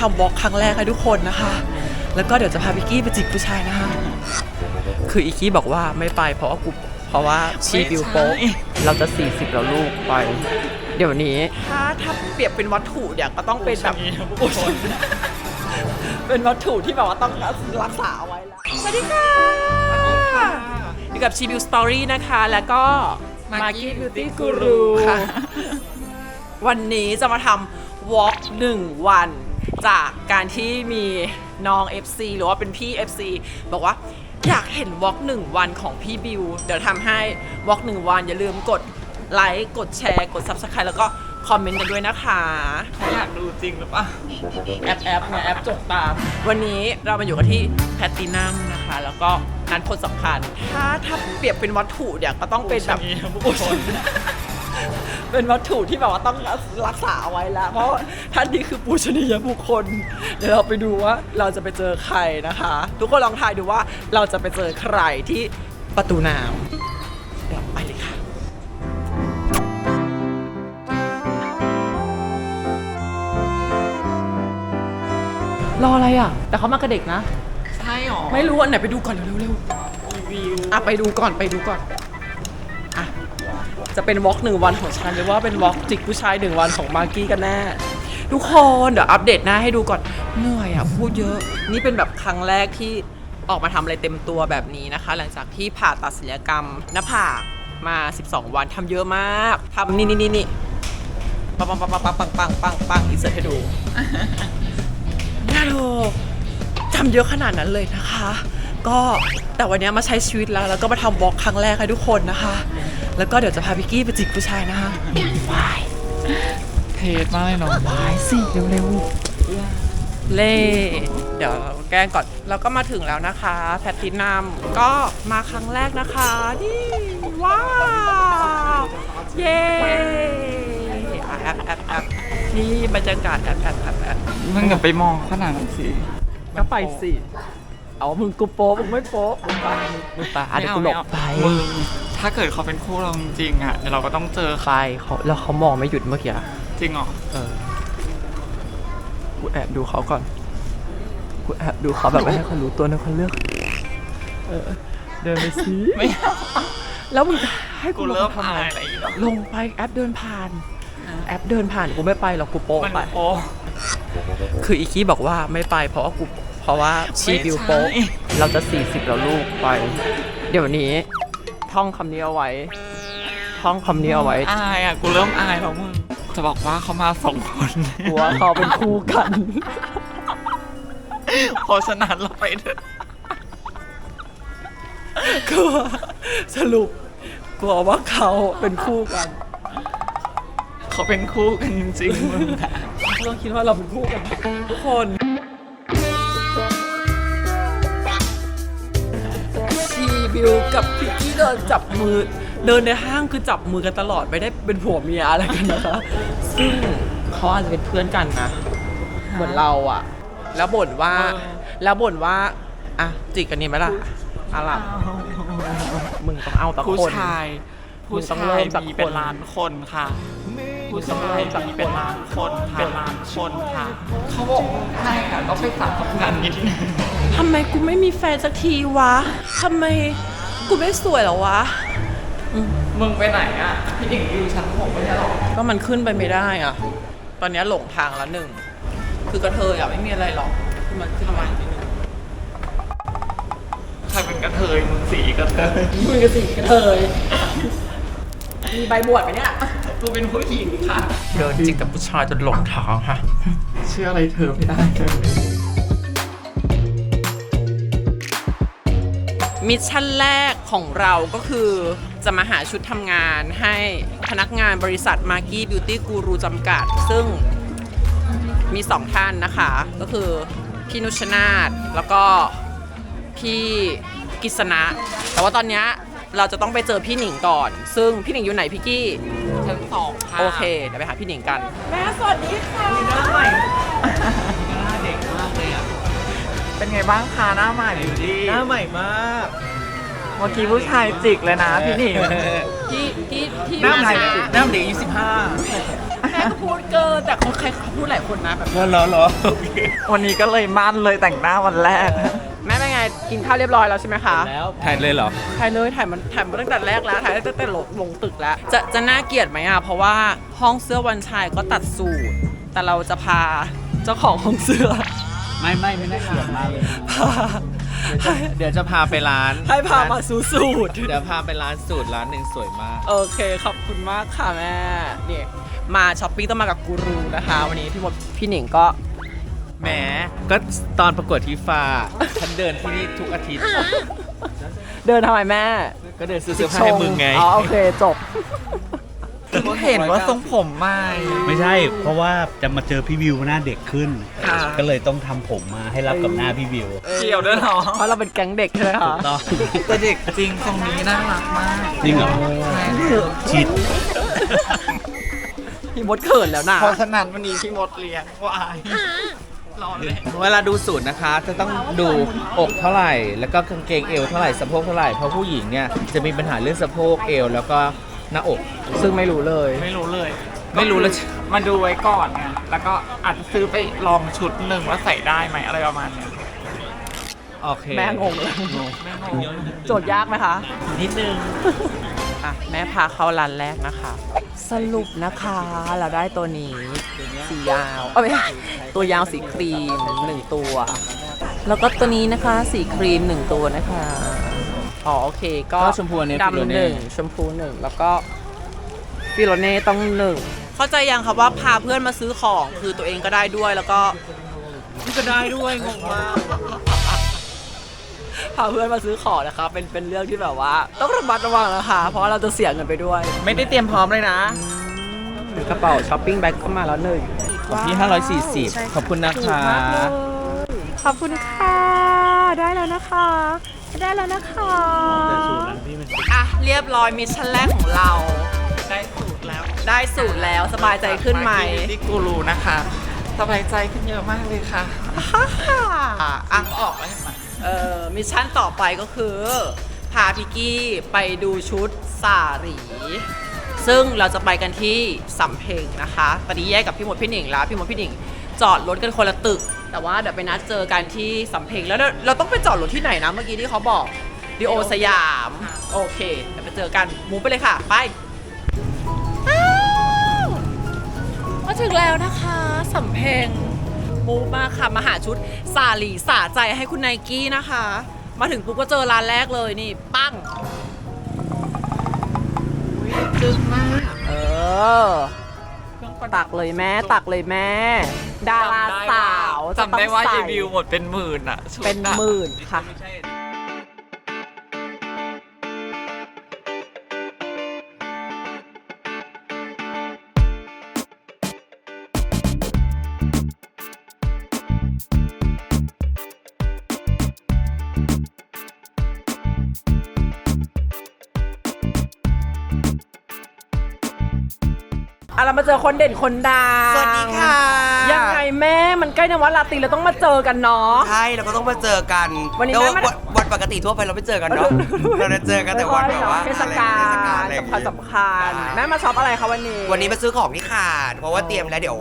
ทำวอล์กครั้งแรกให้ทุกคนนะคะ แล้วก็เดี๋ยวจะพาพิกกี้ไปจิกผู้ชายนะคะ คืออีกี้บอกว่าไม่ไปเพราะว่ากูเพราะว่าชีบิวโป๊ะเราจะ 40 แล้วลูกไป เดี๋ยวนี้ ถ้าถ้าเปรียบเป็นวัตถุเนี่ยก็ต้องเป็นแบบอุชเป็นวัตถุที่แบบว่าต้องรักษาเอาไว้แล้ว สวัสดีค่ะ อยู่กับชีบิวสตอรี่นะคะ แล้วก็มากี้บิวตี้กูรูค่ะวันนี้จะมาทำวอล์กหนึ่งวัน จากการที่มีน้อง FC หรือว่าเป็นพี่ FC บอกว่าอยากเห็นวอล์กหนึ่งวันของพี่บิว เดี๋ยวทำให้วอล์กหนึ่งวันอย่าลืมกดไลค์กดแชร์ กด Subscribe แล้วก็คอมเมนต์กันด้วยนะคะเขาอยากดูจริงหรือเปล่าแอปแอปไงแอปจดตาม วันนี้เรามาอยู่กันที่แพตตินัมนะคะ แล้วก็นัดคนสำคัญ ถ้าถ้าเปรียบเป็นวัตถุเนี่ยก็ต้องเป็นแบบผู้ชน เป็นวัตถุที่แบบว่าต้องรักษาเอาไว้แล้ว เพราะท่านนี้คือปูชนียบุคคล เดี๋ยวเราไปดูว่าเราจะไปเจอใครนะคะ ทุกคนลองทายดูว่าเราจะไปเจอใครที่ประตูน้ำเดี๋ยวไปเลยค่ะรออะไรอะ แต่เขามากับเด็กนะ ใช่หรอ ไม่รู้อันไหนไปดูก่อนเร็วๆเร็วรีวิวอะไปดูก่อนไปดูก่อนอะ จะเป็นวอล์กหนึ่งวันของฉันหรือว่าเป็นวอล์กจิกผู้ชายหนึ่งวันของมากกี้กันแน่ทุกคนเดี๋ยวอัปเดตหน้าให้ดูก่อนเหนื่อยอะพูดเยอะ นี่เป็นแบบครั้งแรกที่ออกมาทำอะไรเต็มตัวแบบนี้นะคะ หลังจากที่ผ่าตัดศัลยกรรมหน้าผากมา 12 วันทำเยอะมากทำนี่นี่นี่นี่ปังปังปังปังปังปังปังปังอินเสิร์ตให้ดูน่าดูทำเยอะขนาดนั้นเลยนะคะ ก็แต่วันนี้มาใช้ชีวิตแล้ว แล้วก็มาทำวอล์กครั้งแรกให้ทุกคนนะคะ แล้วก็เดี๋ยวจะพาพิกกี้ไปจิกผู้ชายนะคะวายเทสมากเลยเนาะวายสิเร็วๆเล่เดี๋ยวแกล้งก่อนเราก็มาถึงแล้วนะคะ แพทตินัมก็มาครั้งแรกนะคะ นี่ว้าวเย้อะแอปแอปแอปนี่บรรยากาศแอปแอปแอปแอปมึงอย่าไปมองขนาดนั้นสิก็ไปสิเอามึงกูโป๊ะมึงไม่โป๊ะมึงไปมึงไปอะเดี๋ยวกูหลบไปมึง ถ้าเกิดเขาเป็นคู่เราจริงๆอะเดี๋ยวเราก็ต้องเจอไปเขาแล้วเขามองไม่หยุดเมื่อกี้อะจริงเหรอเออ กูแอบดูเขาก่อน กูแอบดูเขาแบบไม่ให้เขารู้ตัวนะเขาเลือก เออ เดินไปสิไม่เอาแล้วมึงจะให้กูกูลเริ่งมทำอาไมยอะไรอีกแล้วลงไปแอปเดินผ่าน แอปเดินผ่านกูไม่ไปหรอกกูโป๊ะมันไป โอ้คืออีกี้บอกว่าไม่ไปเพราะว่ากูเพราะว่าชีบิวโป๊ะไม่ใช่เราจะ 40 แล้วลูกไป เดี๋ยวนี้ ท่องคำนี้เอาไว้ ท่องคำนี้เอาไว้อายอะกูเริ่มอายแล้วมึงจะบอกว่าเขามาสองคนกลัวเขาเป็นคู่กันเพราะฉะนั้นเราไปเถอะกลัวสรุปกลัวว่าเขาเป็นคู่กัน เขาเป็นคู่กันจริงๆมึงอะเขาต้องคิดว่าเราเป็นคู่กันทุกคนชีบิวกับพิกกี้ เดินจับมือเดินในห้างคือจับมือกันตลอดไม่ได้เป็นผัวเมียอะไรกันนะคะ ซึ่งเขาอาจจะเป็นเพื่อนกันนะเหมือนเราอะแล้วบ่นว่า แล้วบ่นว่าอะจิกกันนี่ไหมล่ะอะไรมึงต้องเอาตะผู้คนชายมึผู้งต้องชาเริ่ยมจากมีเป็นคนล้านคนค่ะผู้ชายมีเป็นล้านคนค่ะเป็นล้านคนค่ะเขาบอกให้ค่ะต้องไปฝากทำงานนิดนึงทำไมกูไม่มีแฟนสักทีวะทำไม กูไม่สวยเหรอวะ มึงไปไหนอะ พี่ดิ่งอยู่ชั้นหกไม่ใช่หรอก็มันขึ้นไปไม่ได้อะ ตอนนี้หลงทางแล้วหนึ่ง คือกระเทยอะไม่มีอะไรหรอกที่มันขึ้นมานิดนึงใครเป็นกระเทยมึงสีกระเทยมึงกับสิกระเทยมีใบบวชไหมเนี่ยกูเป็นผู้หญิงค่ะ เดินจิกกับผู้ชายจนหลงทางฮะเชื่ออะไรเธอไม่ได้ มิชชั่นแรกของเราก็คือจะมาหาชุดทำงานให้พนักงานบริษัท m a g กี้บิวตี้กูรูจำกัด ซึ่งมีสองท่านนะคะ ก็คือพี่นุชนาธแล้วก็พี่กิษณะ แต่ว่าตอนเนี้ยเราจะต้องไปเจอพี่หนิงก่อน ซึ่งพี่หนิงอยู่ไหนพี่กี้ชั้นสองค่ะโอเคเดี๋ยวไปหาพี่หนิงกัน แม่สวัสดีค่ะ บ้างคะหน้าใหม่บิวตี้หน้าใหม่มากเมื่อกี้ผู้ชายจิกเลยนะพี่หนิงพี่พี่พี่หน้าใหม่นุชหน้าเด็กอายุสิบห้าแม่ก็พูดเกินแต่คนใครเขาพูดหลายคนนะแบบเหรอเหรอโอเควันนี้ก็เลยมั่นเลยแต่งหน้าวันแรก แม่เป็นไงกินข้าวเรียบร้อยแล้วใช่ไหมคะแล้วถ่ายเลยเหรอ ถ่ายเลยถ่ายมันถ่ายมาตั้งแต่แรกแล้วถ่ายตั้งแต่ลงลงตึกแล้ว จะจะน่าเกลียดไหมอะเพราะว่าห้องเสื้อวันชายก็ตัดสูตร แต่เราจะพาเจ้าของห้องเสื้อ ไม่ไม่ไม่น่าเกลียดมากเลยพาให้เดี๋ยวจะพาไปร้านให้พามาสูสูตร เดี๋ยวพาไปร้านสูตรร้านหนึ่งสวยมาก โอเค ขอบคุณมากค่ะแม่นี่มาช้อปปิ้งต้องมากับกูรูนะคะ วันนี้พี่มดพี่หนิงก็ แหมก็ตอนประกวดทีฟ้าฉันเดินที่นี่ทุกอาทิตย์ เดินทำไมแม่ก็เดินซื้อเสื้อผ้าให้มึงไง อ๋อโอเคจบ ก็เห็นว่าทรงผมใหม่ ไม่ใช่ เพราะว่าจะมาเจอพี่วิวหน้าเด็กขึ้น ค่ะ ก็เลยต้องทำผมมาให้รับกับหน้าพี่วิวเกี่ยวด้วยเหรอเพราะเราเป็นแก๊งเด็กใช่ไหมคะต่อแต่เด็กจริงทรงนี้น่ารักมากจริงเหรอชิดพี่มดเขินแล้วนะเพราะฉะนั้นวันนี้พี่มดเลี้ยงวายรอเลยเวลาดูสูตรนะคะ จะต้องดูอกเท่าไหร่ แล้วก็กางเกงเอวเท่าไหร่สะโพกเท่าไหร่เพราะผู้หญิงเนี่ยจะมีปัญหาเรื่องสะโพกเอว แล้วก็ หน้าอก ซึ่งไม่รู้เลย ไม่รู้เลยไม่รู้เลยมาดูไว้ก่อนไงแล้วก็อาจจะซื้อไปลองชุดหนึ่งว่าใส่ได้ไหมอะไรประมาณเนี้ยโอเคแม่งงเลยไม่งงโจทย์ยากไหมคะ นิดนึง อะ แม่พาเข้าร้านแรกนะคะ สรุปนะคะ เราได้ตัวนี้สียาวเอ้ยไม่ใช่ตัวยาวสีครีมหนึ่งตัว แล้วก็ตัวนี้นะคะ สีครีมหนึ่งตัวนะคะ อ๋อโอเค ก็ก็ชมพูอันนี้ฟิโลดำหเน่นึ่งชมพูหนึ่งแล้วก็ฟิโลเน่ต้องหนึ่งเข้าใจยังครับว่าพาเพื่อนมาซื้อของคือตัวเองก็ได้ด้วยแล้วก็ก็ได้ด้วยงงมากพาเพื่อนมาซื้อของนะคะเป็นเป็นเรื่องที่แบบว่า ต้องระมัดระวังนะคะเพราะว่าเราจะเสียเงินไปด้วยไม่ได้เตรียมพร้อมเลยนะ กระเป๋าช้อปปิ้งแบ็คก็มาแล้วหนึ่งของพี่ 540 ขอบคุณนะคะ ขอบคุณค่ะ ได้แล้วนะคะ ได้แล้วนะคะอะเรียบร้อยมิชชั่นแรกของเรา ได้สูตรแล้วได้สูตรแล้วสบายใจขึ้นไหม ที่กูรูนะคะ สบายใจขึ้นเยอะมากเลยค่ะฮ่าอะออกแล้วเห็นไหมเอ่อมิชชั่นต่อไปก็คือ พาพิกกี้ไปดูชุดสารี ซึ่งเราจะไปกันที่สำเพ็งนะคะตอนนี้แยกกับพี่มดพี่หนิงแล้ว พี่มดพี่หนิงจอดรถกันคนละตึก แต่ว่าเดี๋ยวไปนัดเจอกันที่สำเพ็งแล้วเราเราต้องไปจอดรถที่ไหนนะเมื่อกี้ที่เขาบอกดีโอสยาม โอเคเดี๋ยวไปเจอกันมูฟไปเลยค่ะ ไปอ้าวมาถึงแล้วนะคะสำเพ็งมูฟมาค่ะมาหาชุดสาลีสาใจให้คุณไนกี้นะคะ มาถึงปุ๊บก็เจอร้านแรกเลยนี่ ปั้งจึ้งมาก เออ ตักเลยแม่ตักเลยแม่ ดาราสาวจะจำได้ว่าต้องรีใส่วิวหมดเป็นหมื่นอะชุดเป็นอะหมื่นค่ะอะ เรามาเจอคนเด่นคนดังสวัสดีค่ะ ยังไงแม่มันใกล้ในวันลาตรีเราต้องมาเจอกันเนาะ ใช่เราก็ต้องมาเจอกันวันนี้แล้วแม่มาวันวันปกติทั่วไปเราไม่เจอกันเนาะเราจะเจอกันแต่วันแบบว่าเทศกาเทศลกาลอะไรอย่างสำคัญงี้สำคัญแม่มาช็อปอะไรคะวันนี้ วันนี้มาซื้อของที่ขาด เพราะว่าเตรียมแล้วเดี๋ยว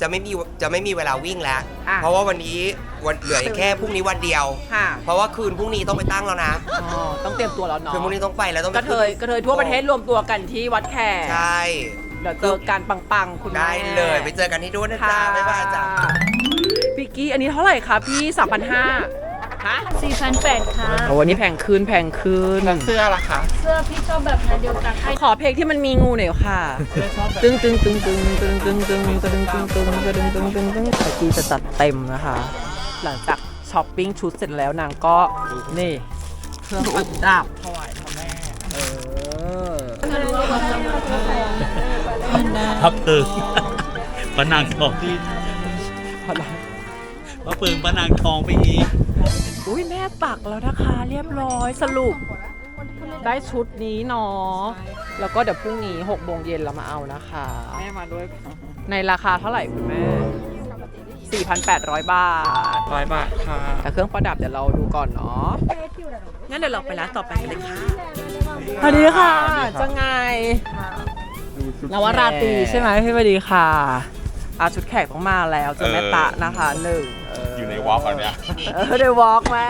จะไม่มีจะไม่มีเวลาวิ่งแล้ว อะ เพราะว่าวันนี้วันเหลือแค่พรุ่งนี้วันเดียว ค่ะเพราะว่าคืนพรุ่งนี้ต้องไปตั้งแล้วนะ อ๋อต้องเตรียมตัวแล้วเนาะคืนพรุ่งนี้ต้องไปแล้วต้องกไประเทยกระเทยทั่วประเทศรวมตัวกันที่วัดแขกใช่ เดี๋ยวเจอกันปังๆ คุณแม่ ได้เลยไปเจอกันที่ด้วยนะจ๊ะบ๊ายบายจ้ะ พี่กี้อันนี้เท่าไหร่คะพี่3 5 0 0ฮะ4,800ค่ะ โอ้วันนี้แพงขึ้นแพงขึ้น เสื้อล่ะคะเสื้อพี่ชอบแบบไหนเดียวกันให้ขอเพลงที่มันมีงูหน่อยค่ะตึงตึงตึงตึงตึงตึงตึงตึงตึงตึงตึงตึงตึงตึงตึงตะกี้จะจัดเต็มนะคะ หลังจากช้อปปิ้งชุดเสร็จแล้วนางก็นี่เครื่องประดับถวาย พับตึงปะนางทองพอแล้วพระปึงปะนางทองไปอีกอุ้ยแม่ปักแล้วนะคะเรียบร้อยสรุป ได้ชุดนี้เนาะแล้วก็เดี๋ยวพรุ่งนี้6โมงเย็นเรามาเอานะคะ แม่มาด้วยในราคาเท่าไหร่คุณแม่ 4,800 บาท ร้อยบาทค่ะแต่เครื่องประดับเดี๋ยวเราดูก่อนเนาะ งั้นเดี๋ยวเราไปร้านต่อไปกันเลยค่ะ สวัสดีค่ะ จะไงด นวราตรีใช่ไหมพี่บดีค่ะอาชุดแขกต้องมาแล้วเจอแม่ตะนะคะหนึ่งเอยู่ในวอล์กอันเนี้ยเออได้วอล์กแม่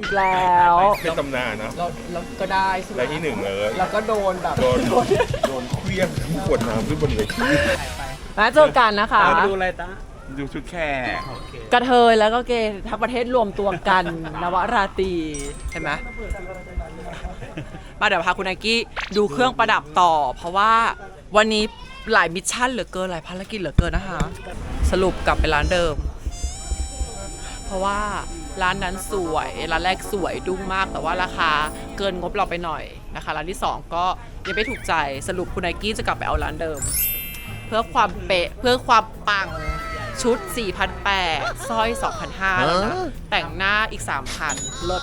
อีกแล้วเป็นตำนานนะเราเราก็ได้ใช่ไหมได้ที่หนึ่งเลยแล้วก็โดนแบบโดนโดนเคลี้ยงขวดน้ำขึ้นบนเวทีมาเจอกันนะคะดูอะไรตาดูชุดแขกกระเทยแล้วก็เกย์ทั้งประเทศรวมตัวกันนวราตรีใช่ไหมมาเดี๋ยวพาคุณไอกี้ดูเครื่องประดับต่อ เพราะว่า วันนี้หลายมิชชั่นเหลือเกินหลายภารกิจเหลือเกินนะคะ สรุปกลับไปร้านเดิม เพราะว่าร้านนั้นสวย ร้านแรกสวยดุ้งมาก แต่ว่าราคาเกินงบเราไปหน่อยนะคะ ร้านที่ 2 ก็ยังไม่ถูกใจสรุปคุณไนกี้จะกลับไปเอาร้านเดิม เพื่อความเป๊ะเพื่อความปังชุด 4,800สร้อย2,500แล้วนะแต่งหน้าอีก 3,000ลิศ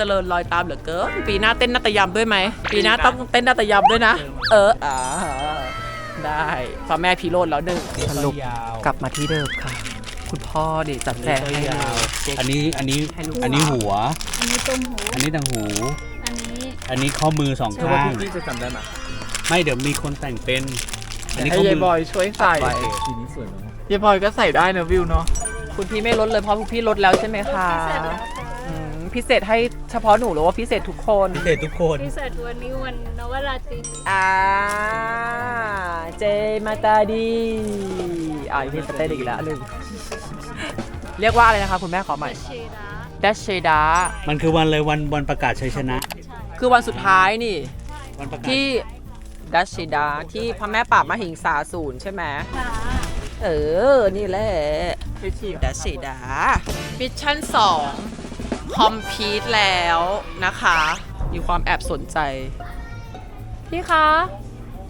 เจริญรอยตามเหลือเกินปีหน้าเต้นนาตยำด้วยไหมปีหน้าต้องเต้นนาตยำด้วยนะ เอออ่าได้พ่อแม่พีโรดแล้วหนึ่งสรุปกลับมาที่เดิมค่ะ คุณพ่อดิจัดแจงให้เลยอันนี้อันนี้ให้ลูกอันนี้หัว อันนี้ต้มหู อันนี้ต่างหู อันนี้อันนี้ข้อมือสองเชื่อว่าข้างพี่จะจำได้ไหมไม่เดี๋ยวมีคนแต่งเป็นอันนี้ให้ข้อมืยายบอยช่วยใส่ทีนี้สวยเนอะยายบอยก็ใส่ได้นะวิวเนาะคุณพี่ไม่ลดเลยเพราะพี่ลดแล้วใช่ไหมคะ พิเศษแล้วค่ะอืมพิเศษให้เฉพาะหนูหรือว่าพิเศษทุกคนพิเศษทุกคนพิเศษวันนี้วันนวราตรีอ่าเจมาตาดีอ่าพี่สเต้นอีกแล้วหนึ่งเรียกว่าอะไรนะคะคุณแม่ขอใหม่เชดาดัชเชดามันคือวันเลยวันวันประกาศชัยชนะใช่คือวันสุดท้ายนี่ วันประกาศที่ดัชเชดาที่พระแม่ปราบมหิงสาศูนย์ใช่ไหมค่ะเออ นี่แหละดัชเชดามิชชั่น2 คอมพีทแล้วนะคะ มีความแอบสนใจ พี่คะ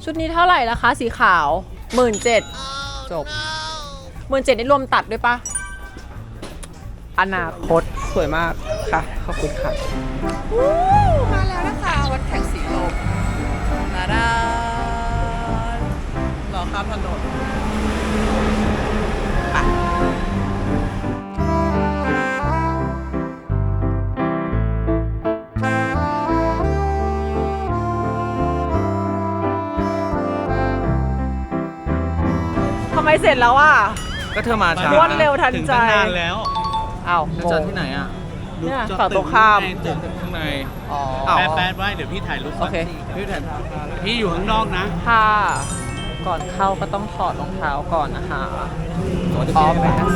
ชุดนี้เท่าไหร่ละคะ สีขาวหมื่นเจ็ดจบหมื่นเจ็ดนี่รวมตัดด้วยปะอนาคตสวยมากค่ะ ขอบคุณค่ะวู้มาแล้วนะคะวัดแข่งสีลมนาดานรอข้ามถนนำไมเสร็จแล้วอะ ก็เธอมาช้ารวดเร็วทันถึงใจตั้งนานแล้วอ้าวเธองงจอดที่ไหนอะเนี่ยฝั่งตรงข้าม ตึกข้างในอ๋ออ้าวแป๊บแป๊บไว้เดี๋ยวพี่ถ่ายรูปโอเคพี่แทนพี่อยู่ข้างนอกนะค่ะก่อนเข้าก็ต้องถอดรองเท้าก่อนนะคะขอจะอ๋อเปลี่ยนแมส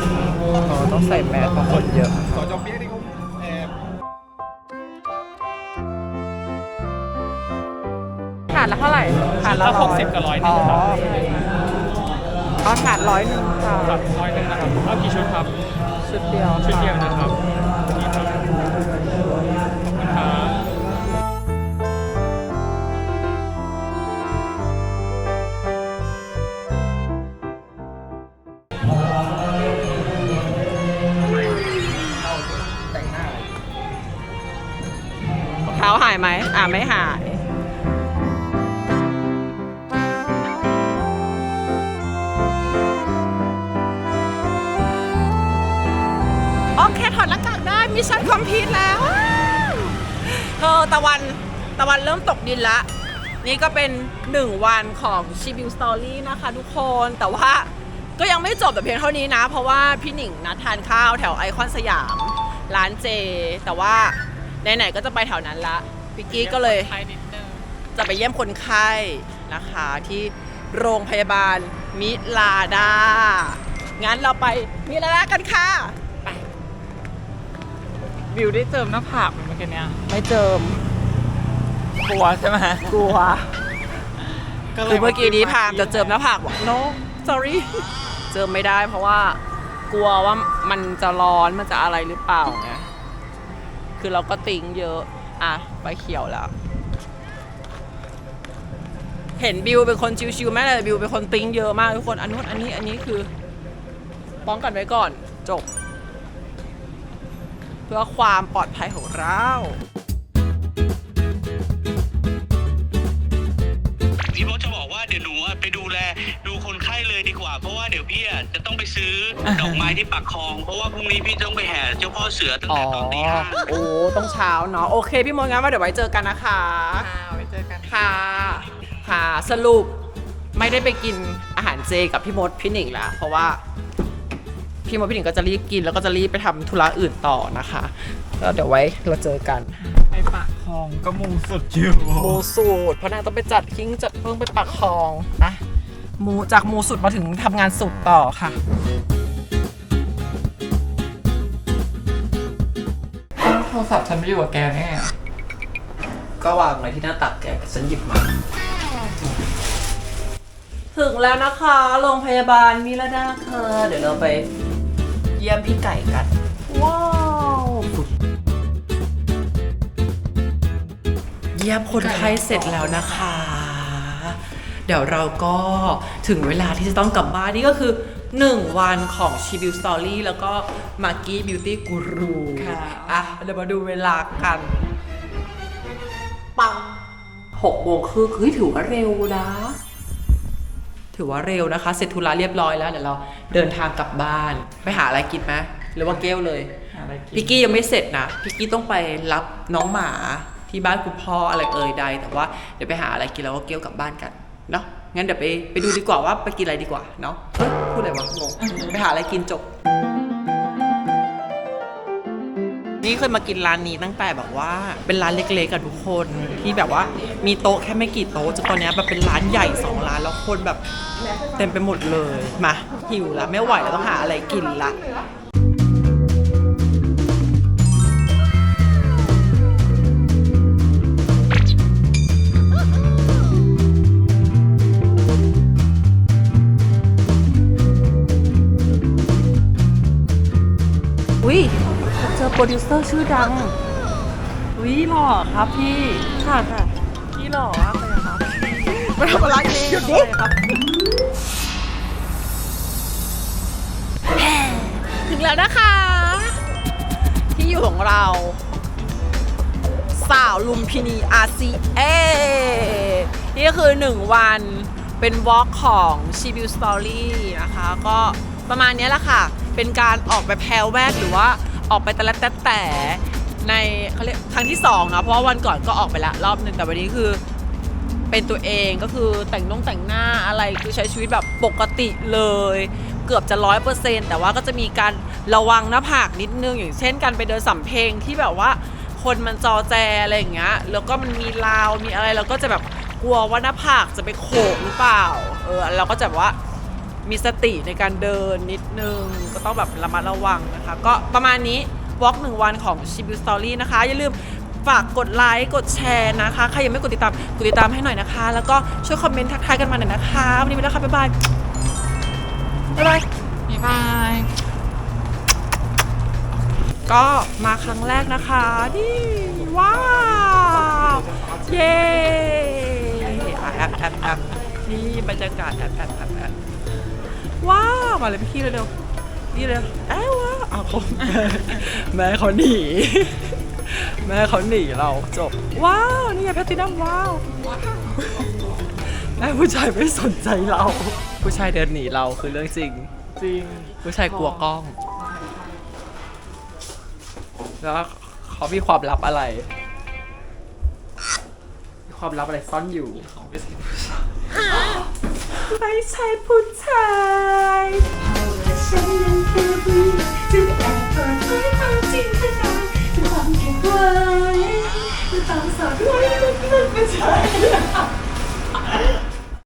อ๋อต้องใส่แมสเพราะคนเยอะ สจเปี๊ยกนี่เขาแอบถาดละเท่าไหร่ถาดละหกสิบกับร้อย หนึ่งครับเอาถาดร้อยหนึ่งค่ะครับร้อยหนึ่งนะครับเอากี่ชุดครับ ชุดเดียวชุดเดียวนะครับนี่ครับ ตะวันเริ่มตกดินละ นี่ก็เป็นหนึ่งวันของชีบิวสตอรี่นะคะทุกคนแต่ว่าก็ยังไม่จบแต่เพียงเท่านี้นะ เพราะว่าพี่หนิงนัดทานข้าวแถวไอคอนสยาม ร้านเจ แต่ว่าไหนๆก็จะไปแถวนั้นละพี่กี้ก็เลยไทยนิดนึงจะไปเยี่ยมคนไข้นะคะที่โรงพยาบาลมิลาดา งั้นเราไปมิลาดากันค่ะ วิวได้เจิมหน้าผากเมื่อกี้เนี้ยไม่เจิม กลัวใช่ไหมกลัวก็ลยคือเมื่อกี้นี้พามจะเจิมหน้าผากบอก no sorry เจิมไม่ได้เพราะว่า กลัวว่ามันจะร้อนมันจะอะไรหรือเปล่าไงคือเราก็ติ้งเยอะ อะไปเขียวแล้ว เห็นบิวเป็นคนชิวๆแม่แต่บิวเป็นคนติ้งเยอะมากทุกคนอันนู้นอันนี้อันนี้คือ ป้องกันไว้ก่อนจบ เพื่อความปลอดภัยของเรา ดี๋ยวหนูอะไปดูแลดูคนไข้เลยดีกว่า เพราะว่าเดี๋ยวพี่อะจะต้องไปซื้อดอกไม้ที่ปากคลอง เพราะว่าพรุ่งนี้พี่ต้องไปแห่เจ้าพ่อเสือตั้งอ๋อ แต่ตอนตีห้า โอ้ต้องเช้าเนาะ โอเค พี่มดงั้นว่าเดี๋ยวไว้เจอกันนะคะอ่าไว้เจอกัน ค่ะ ค่ะ สรุปไม่ได้ไปกินอาหารเจกับพี่มดพี่หนิงแล้วเพราะว่า พี่มดพี่หนิงก็จะรีบกินแล้วก็จะรีบไปทำธุระอื่นต่อนะคะ แล้วเดี๋ยวไว้เราเจอกัน ไปปากคล องก็มูสุดอยู่หมูสูตรเพราะนางต้องไปจัดคิ้งจัดเพิ่งไปปักคลองนะหมูจากหมูสุดมาถึงทำงานสุดต่อค่ะ โทรศัพท์ฉันไม่อยู่กับแกแน่ก็วางไว้ที่หน้าตักแกฉันหยิบมา ถึงแล้วนะคะโรงพยาบาลมิรดาค่ะเดี๋ยวเราไปเยี่ยมพี่ไก่กัน ว้าว เยี่ยมคนไข้เสร็จแล้วนะคะ เดี๋ยวเราก็ถึงเวลาที่จะต้องกลับบ้านนี่ก็คือ 1 วันของชีบิวสตอรี่แล้วก็มากกี้บิวตี้กูรูค่ะ อะ เดี๋ยวมาดูเวลากัน ปังหกโมงครึ่งเฮ้ยถือว่าเร็วนะ ถือว่าเร็วนะคะ เสร็จธุระเรียบร้อยแล้วเดี๋ยวเราเดินทางกลับบ้าน ไปหาอะไรกินไหมหรือว่าเกลเลยหาอะไรกินพี่กี้ยังไม่เสร็จนะพี่กี้ต้องไปรับน้องหมา ที่บ้านคุณพ่ออะไรเอ่ยใด แต่ว่าเดี๋ยวไปหาอะไรกินแล้วก็เกลกลับบ้านกันเนาะงั้นเดี๋ยวไปไปดูดีกว่าว่าไปกินอะไรดีกว่าเนาะเฮ้ยพูดอะไรวะงงไปหาอะไรกินจบ นี่เคยมากินร้านนี้ตั้งแต่แบบว่า เป็นร้านเล็กๆกับทุกคนที่แบบว่ามีโต๊ะแค่ไม่กี่โต๊ะจนตอนเนี้ยแบบเป็นร้านใหญ่สองร้านแล้วคนแบบเต็มไปหมดเลยมาหิวแล้วไม่ไหวแล้วต้องหาอะไรกินละ รดิวเซอร์ชื่อดังอุ้ยหล่อครับพี่ค่ะค่ะพี่หล่อมากเลยครับมาทำอะไรนี่หยุดดิครับถึงแล้วนะคะ ที่อยู่ของเรา สาวลุมพินี RCA นี่ก็คือ 1 วันเป็นวอล์กของชีบิวสตอรี่นะคะ ก็ประมาณนี้แหละค่ะ เป็นการออกไปแพลวแวกหรือว่า ออกไปแต่ละแต่แต่ในเขาเรียกครั้งที่2เนาะเพราะว่าวันก่อนก็ออกไปละรอบหนึ่งแต่วันนี้คือเป็นตัวเองก็คือแต่งน้องแต่งหน้าอะไรคือใช้ชีวิตแบบปกติเลย เกือบจะร้อยเปอร์เซ็นต์แต่ว่าก็จะมีการระวังหน้าผากนิดนึง อย่างเช่นการไปเดินสำเพ็งที่แบบว่าคนมันจอแจอะไรอย่างเงี้ยแล้วก็มันมีราวมีอะไรเราก็จะแบบกลัวว่าหน้าผากจะไปโขกหรือเปล่าเออเราก็จะแบบว่า มีสติในการเดินนิดนึง ก็ต้องแบบระมัดระวังนะคะ ก็ประมาณนี้วอล์กหนึ่งวันของชิบิวสตอรี่นะคะ อย่าลืมฝากกดไลค์กดแชร์นะคะ ใครยังไม่กดติดตาม กดติดตามให้หน่อยนะคะ แล้วก็ช่วยคอมเมนต์ทักทายกันมาหน่อยนะคะ วันนี้ไปแล้วค่ะ บ๊ายบาย บ๊ายบาย บ๊ายบาย ก็มาครั้งแรกนะคะ นี่ ว้าว เย้อะแอปแอปแอปนี่บรรยากาศแอปแอปแอปแอป ว้าวมาเลยพี่ขี้เร็วๆนี่เร็วแอ้วว้าวอ้าวเขา แม่เขาหนี แม่เขาหนีเราจบ ว้าว นี่ไงแพตตินัมว้าว แม่ผู้ชายไม่สนใจเรา ผู้ชายเดินหนีเราคือเรื่องจริง จริง ผู้ชายกลัวกล้อง แล้วเขามีความลับอะไร มีความลับอะไรซ่อนอยู่ไม่ใช่ผู้ชาย ฉันยังคือผู้หญิงจึงแอบเปิดเผยความจริงขึ้นาด้วยความเก็บไว้ด้วยความสอดไว้ไม่ใช่